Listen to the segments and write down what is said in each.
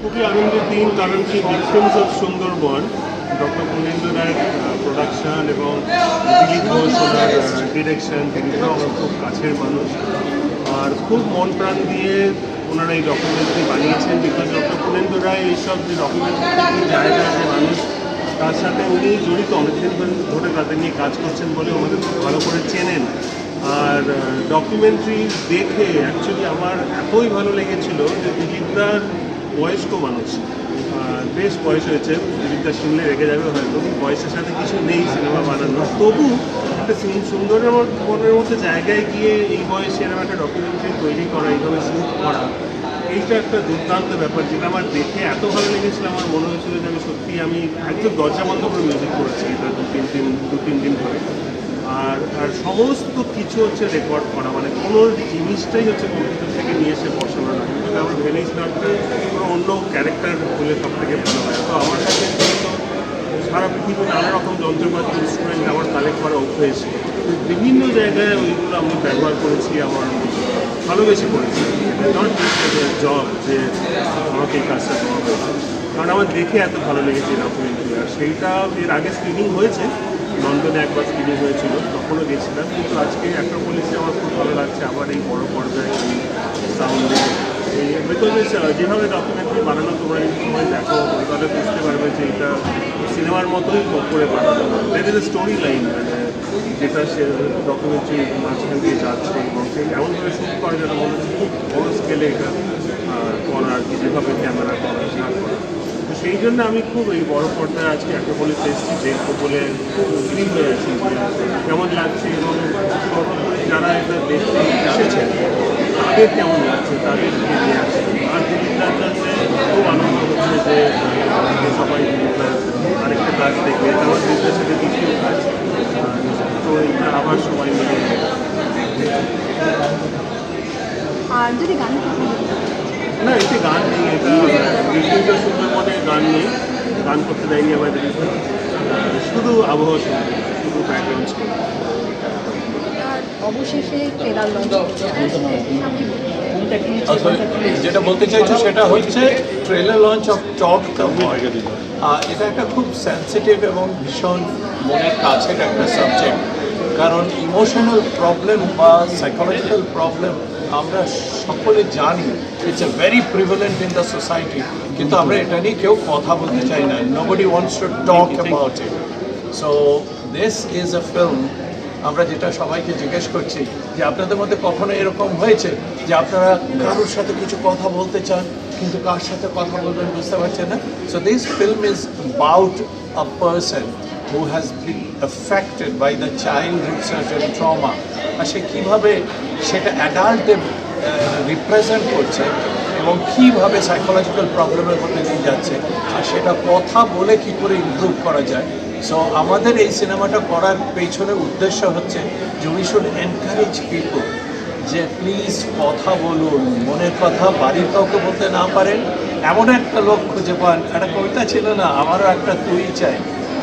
খুবই আনন্দের দিন, কারণ কি victims of Sundarban doctor Punendra রায়ের প্রোডাকশন এবং দিলীপ ঘোষ, ওনার ডিরেকশন আমার খুব কাছের মানুষ। আর খুব মন প্রাণ দিয়ে ওনারা এই ডকুমেন্টারি বানিয়েছেন বিকজ ডক্টর পুনেন্দ্র রায় এইসব যে ডকুমেন্টারি জায়গা যে মানুষ, তার সাথে উনি জড়িত। অনেকদিন ধরে তাদের নিয়ে কাজ করছেন বলে আমাদের খুব ভালো করে চেনেন। আর ডকুমেন্টারি দেখে অ্যাকচুয়ালি আমার এতই ভালো লেগেছিল যে দিলীপদার বয়স্ক মানুষ বেশ বয়স হয়েছে, দিলীপদা শুনলে রেগে যাবে হয়তো, বয়সের সাথে কিছু নেই সিনেমা বানানো। তবু একটা সিন- সুন্দরের মনের মতো জায়গায় গিয়ে এই বয়সে এরকম একটা ডকুমেন্টারি তৈরি করা, এইভাবে শ্যুট করা, এইটা একটা দুর্দান্ত ব্যাপার যেটা আমার দেখে এত ভালো লেগেছিল, আমার মনে হয়েছিল যে আমি সত্যি আমি একদম দরজা বন্ধ করে মিউজিক করেছি এটা দু তিন দিন দু তিন দিন ধরে। আর আর সমস্ত কিছু হচ্ছে রেকর্ড করা। মানে কোনো জিনিসটাই হচ্ছে কম্পিউটার থেকে নিয়ে এসে বসানো না। কিন্তু আমরা ভেবেছিলাম একটা কোনো অন্য ক্যারেক্টার হলে সব থেকে ভালো হয়। তো আমার কাছে সারা পৃথিবীর নানা রকম যন্ত্রপাতি ইনস্ট্রুমেন্ট আমার কালেক্ট করা অভ্যেস। বিভিন্ন জায়গায় ওইগুলো আমি ব্যবহার করেছি, আমার ভালোবেসে করেছি। নট জব যে আমাকে এই কাজটা দেওয়া হয়েছে কারণ আমার দেখে এত ভালো লেগেছে ডকুমেন্টারি আর সেইটা এর আগে স্ক্রিনিং হয়েছে। লন্ডনে একবার স্ক্রিনিং হয়েছিল, তখনও গেছিলাম। কিন্তু আজকে একটা বলেছি আমার খুব ভালো লাগছে আবার এই বড় পর্দায় সাউন্ডে বিকজ যেভাবে ডকুমেন্টারি বানানো, তোমরা এই সময় দেখো তাহলে বুঝতে পারবে যে এটা সিনেমার মতোই করে বানানো। দ্যাট স্টোরি লাইন মানে যেটা সে ডকুমেন্টারি মাঝখান দিয়ে যাচ্ছে এবং সেই এমনভাবে শুট করা যেন মনে হচ্ছে খুব বড় স্কেলে এটা করা আর কি, যেভাবে ক্যামেরা করা করা। সেই জন্য আমি খুব এই বড় পর্দায় আজকে একটা বলে এসেছি দেখব বলে খুব ফিলিং হয়ে আছি কেমন লাগছে এবং যারা এটা দেখতে এসেছেন তাদের কেমন লাগছে তাদেরকে নিয়ে আসছে আর দিলীপদার জন্য খুব আনন্দ হচ্ছে যে সবাই আরেকটা কাজ দেখবে আমার দিলীপদার সাথে দ্বিতীয় কাজ। তো এটা আবার সবাই মিলে আর যদি গান না এতে গান নেই এটা বিল্ডিংটা সুন্দরবনে গান নেই গান করতে দেয়নি আমাদের শুধু আবহাওয়া সুন্দর শুধু ব্যাকগ্রাউন্ড অবশেষে ট্রেলার লঞ্চ। আসলে যেটা বলতে চাইছো সেটা হচ্ছে trailer launch of talk the world এটা একটা খুব সেন্সিটিভ এবং ভীষণ মনের কাছের একটা সাবজেক্ট কারণ ইমোশনাল প্রবলেম বা সাইকোলজিক্যাল প্রবলেম আমরা সকলে জানি it's a very prevalent in the society কিন্তু আমরা এটা নিয়ে কেউ কথা বলতে চাই না। Nobody wants to talk about it so this is a film আমরা যেটা সবাইকে জিজ্ঞেস করছি যে আপনাদের মধ্যে কখনো এরকম হয়েছে যে আপনারা কারোর সাথে কিছু কথা বলতে চান কিন্তু কার সাথে কথা বলবেন বুঝতে পারছেন না? So this film is about a person who has been affected by the childhood certain trauma আর সে কীভাবে সেটা অ্যাডাল্টে রিপ্রেজেন্ট করছে এবং কীভাবে সাইকোলজিক্যাল প্রবলেমের মধ্যে নিয়ে যাচ্ছে, আর সেটা কথা বলে কি করে ইমপ্রুভ করা যায়। সো আমাদের এই সিনেমাটা করার পেছনে উদ্দেশ্য হচ্ছে যে উই শুড এনকারেজ পিপল যে প্লিজ কথা বলুন, মনের কথা বাড়ির কাউকে বলতে না পারেন। এমন একটা লোক খুঁজে পান। একটা কবিতা ছিল না, আমারও একটা তুই চাই।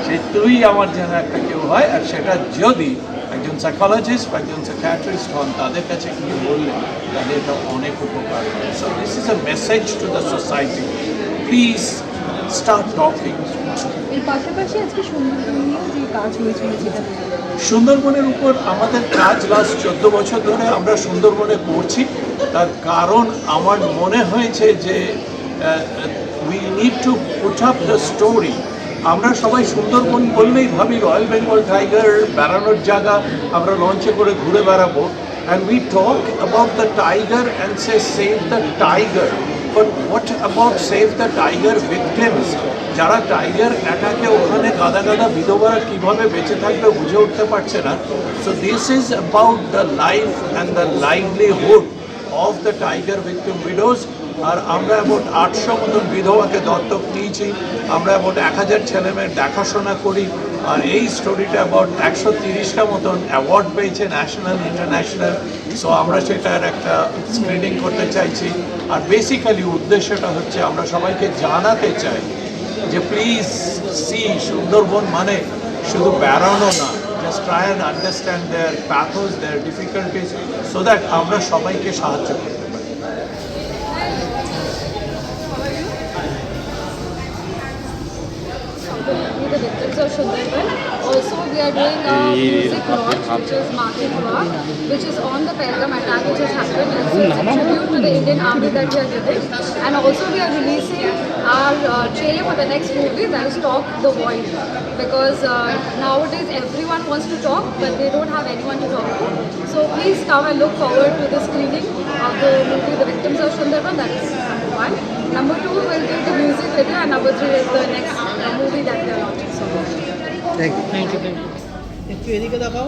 সেই তুই আমার যেন একটা কেউ হয় আর সেটা যদি একজন সাইকোলজিস্ট বা একজন সাইকিয়াট্রিস্ট হন তাদের কাছে কি বললে তাদের এটা অনেক উপকার হয়। So this is a message to the society please start talking এর পাশাপাশি আজকে সুন্দরবন যে কাজ হয়েছিল যেটা সুন্দরবনের উপর আমাদের কাজ লাস্ট চোদ্দ বছর ধরে আমরা সুন্দরবনে করছি তার কারণ আমার মনে হয়েছে যে we need to put up the story আমরা সবাই সুন্দরবন বললেই ভাবি রয়্যাল বেঙ্গল টাইগার বেড়ানোর জায়গা। আমরা লঞ্চে করে ঘুরে বেড়াবো। And we talk about the tiger and say save the tiger but what about save the tiger victims যারা টাইগার অ্যাটাকে ওখানে গাদা গাদা বিধবারা কীভাবে বেঁচে থাকবে বুঝে উঠতে পারছে না। So this is about the life and the livelihood of the tiger victim widows আর আমরা অ্যাবাউট আটশো মতন বিধবাকে দত্তক নিয়েছি। আমরা অ্যাবাউট এক হাজার ছেলেমেয়ের দেখাশোনা করি। আর এই স্টোরিটা অ্যাবাউট একশো তিরিশটা মতন অ্যাওয়ার্ড পেয়েছে ন্যাশনাল, ইন্টারন্যাশনাল। সো আমরা সেটার একটা স্ক্রিনিং করতে চাইছি। আর বেসিক্যালি উদ্দেশ্যটা হচ্ছে আমরা সবাইকে জানাতে চাই যে প্লিজ সি সুন্দরবন মানে শুধু বেড়ানো না just try and understand their pathos their difficulties so that আমরা সবাইকে সাহায্য করতে are doing a music launch, which is Market Rock, which is on the Pelgam attack which has happened. And so it's a tribute to the Indian Army that we are giving. And also we are releasing our uh, trailer for the next movie that is Talk the Void. Because uh, nowadays everyone wants to talk, but they don't have anyone to talk to. So please come and look forward to the screening of the movie The Victims of Sundarban. That is number one. Number two will be the music video, and number three is the next uh, movie that we are launching. So. একটু এদিকে দেখাও।